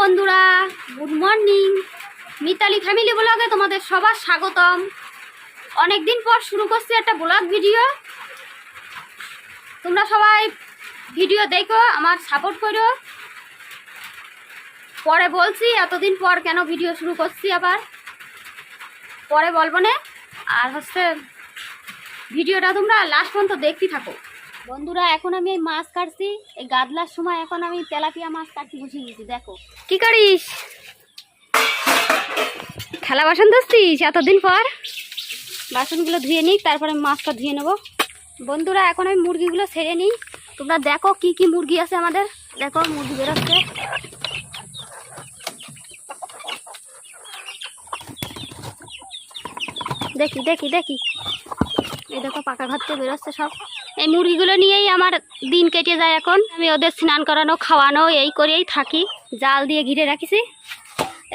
বন্ধুরা good morning Mitali family ব্লগে তোমাদের সবার স্বাগতম। অনেক দিন পর শুরু করছি একটা ব্লগ ভিডিও তোমরা সবাই ভিডিও দেখো, আমার সাপোর্ট করো। পরে বলছি, এতদিন পর কেন ভিডিও শুরু করছি আবার? পরে বলব না। আর হচ্ছে ভিডিওটা তোমরা লাস্ট পর্যন্ত দেখতে থাকো। বন্ধুরা এখন আমি এই মাছ কাটছি। এই গাদলার সময় এখন আমি তেলাপিয়া মাছ কাটতে বসে গেছি দেখো। কি করিস? থালা বাসন ধরছিস এতদিন পর? বাসনগুলো ধুয়ে নিই তারপরে মাছটা ধুয়ে নেব। বন্ধুরা এখন আমি মুরগিগুলো ছেড়ে নিই। তোমরা দেখো কি কি মুরগি আছে আমাদের। দেখো মুরগি বেরোচ্ছে। দেখি দেখি দেখি। এই দেখো পাকা ঘর থেকে বেরোচ্ছে সব। এই মুরগিগুলো নিয়েই আমার দিন কেটে যায় এখন। আমি ওদের স্নান করানো, খাওয়ানো, এই করেই থাকি। জাল দিয়ে ঘিরে রাখিছি।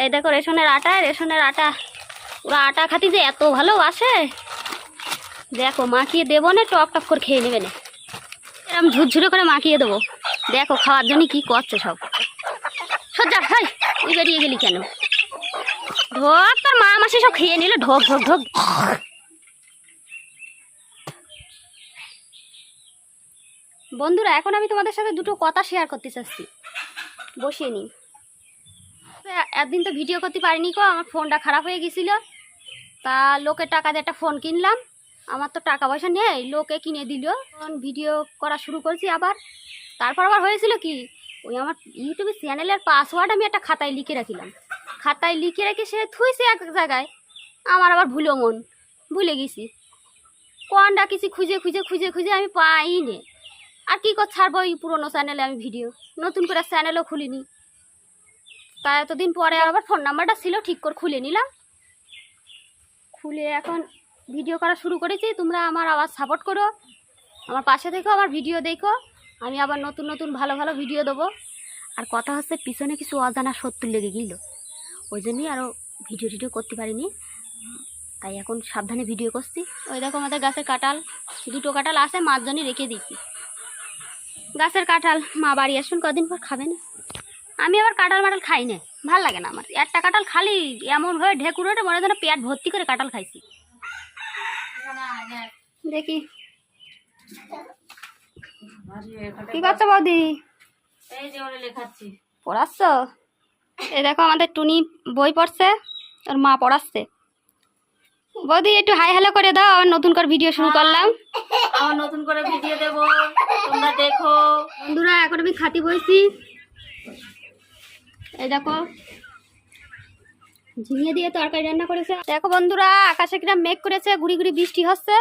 এই দেখো রেশনের আটা রেশনের আটা। ওরা আটা খাতি যে এত ভালো আসে দেখো, মাখিয়ে দেবো না টপ টপ করে খেয়ে নেবে না। এরকম ঝুরঝুরে করে মাখিয়ে দেবো। দেখো, খাওয়ার জন্য কি করছে সব। সজ্জা, হাই, তুই বেরিয়ে গেলি কেন? ঢোক, তোর মা মাসে সব খেয়ে নিল। ঢোক ঢোক ঢোক। বন্ধুরা, এখন আমি তোমাদের সাথে দুটো কথা শেয়ার করতে চাচ্ছি। বসিয়ে নিই একদিন তো ভিডিও করতে পারিনি কো আমার ফোনটা খারাপ হয়ে গেছিল। তা লোকের টাকা দিয়ে একটা ফোন কিনলাম। আমার তো টাকা পয়সা নেই, লোকে কিনে দিল। তখন ভিডিও করা শুরু করছি আবার। তারপর আবার হয়েছিল কি, ওই আমার ইউটিউবের চ্যানেলের পাসওয়ার্ড আমি একটা খাতায় লিখে রাখিলাম। খাতায় লিখে রেখে সে থুইছে এক জায়গায়। আমার আবার ভুলো মন, ভুলে গেছি। কোনটা কিছু খুঁজে খুঁজে খুঁজে খুঁজে আমি পাইনি। আর কী করে ছাড়বো এই পুরোনো চ্যানেলে আমি ভিডিও নতুন করে চ্যানেলও খুলিনি। তা এতদিন পরে আবার ফোন নাম্বারটা ছিল, ঠিক করে খুলে নিলাম। খুলে এখন ভিডিও করা শুরু করেছি। তোমরা আমার আবার সাপোর্ট করো। আমার পাশে দেখো আমার ভিডিও দেখো। আমি আবার নতুন নতুন ভালো ভালো ভিডিও দেবো। আর কথা হচ্ছে, পিছনে কিছু অজানা সত্য লেগে গেল। ওই জন্যই আরও ভিডিও টিডিও করতে পারিনি। তাই এখন সাবধানে ভিডিও করছি। ওই দেখো আমাদের গাছের কাঁঠাল। দুটো কাঁঠাল আছে মার জন্য রেখে দিচ্ছি। গাছের কাঁঠাল মা বাড়ি আসুন কদিন পর খাবে না। আমি আবার কাঁঠাল মাটাল খাই না ভালো লাগে না আমার। একটা কাঁঠাল খালি এমন হয়ে ঢেকুরোটে মনে যেন পেট ভর্তি করে কাঁঠাল খাইছি। দেখি। কি করছ বৌদি? পড়াচ্ছ? এই দেখো আমাদের টুনি বই পড়ছে ওর মা পড়াচ্ছে। বৌদি একটু হাই হ্যালো করে দাও আবার নতুন করে ভিডিও শুরু করলাম। আমার নতুন করে ভিডিও দেবো। তোমরা দেখো। বন্ধুরা এখন আমি খাতি বইছি। এই দেখো ঝিঙে দিয়ে তরকারি রান্না করেছে। দেখো বন্ধুরা আকাশে কিরম মেঘ করেছে ঘুরি ঘুরি বৃষ্টি হচ্ছে।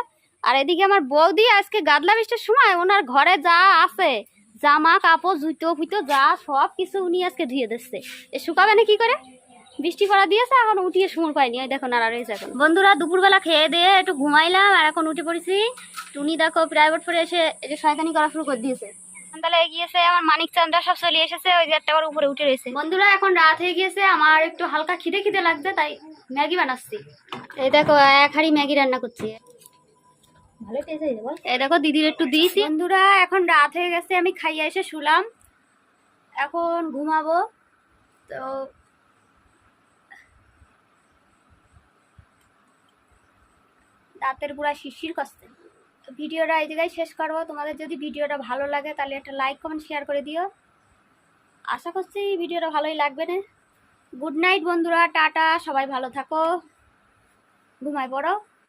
আর এদিকে আমার বৌদি আজকে গাদলা বৃষ্টির সময় ওনার ঘরে যা আছে জামা কাপড় জুতো ফুতো যা সব কিছু উনি আজকে ধুয়ে দিচ্ছে। এ শুকাবে না কি করে? বৃষ্টি পড়া দিয়েছে, এখন উঠিয়ে সুমর পাইনি ওই দেখো, নাড়া রয়েছে এখন। বন্ধুরা, দুপুরবেলা খেয়ে দিয়ে একটু ঘুমাইলাম, আর এখন উঠে পড়েছি। টুনি দেখো প্রাইভেট পরে এসে যে শয়তানি করা শুরু করে দিয়েছে। তাহলে এগিয়েছে, আমার মানিক চান্দা সব চলে এসেছে, ওই যে একটা উপরে উঠে রয়েছে। বন্ধুরা, এখন রাত হয়ে গিয়েছে, আমার একটু হালকা খিদে খিদে লাগছে, তাই ম্যাগি বানাচ্ছি। এই দেখো, এক হাঁড়ি ম্যাগি রান্না করছি। এই দেখো, দিদির একটু দিয়েছি। বন্ধুরা, এখন রাত হয়ে গেছে, আমি খাইয়ে এসে শুলাম। এখন ঘুমাবো। তো রাতের গুঁড়া শিশির কষতে তো ভিডিওটা এই জায়গায় শেষ করব। তোমাদের যদি ভিডিওটা ভালো লাগে, তাহলে একটা লাইক কমেন্ট শেয়ার করে দিও। আশা করছি ভিডিওটা ভালোই লাগবে না। গুড নাইট বন্ধুরা, টাটা, সবাই ভালো থাকো। ঘুমায় পড়ো।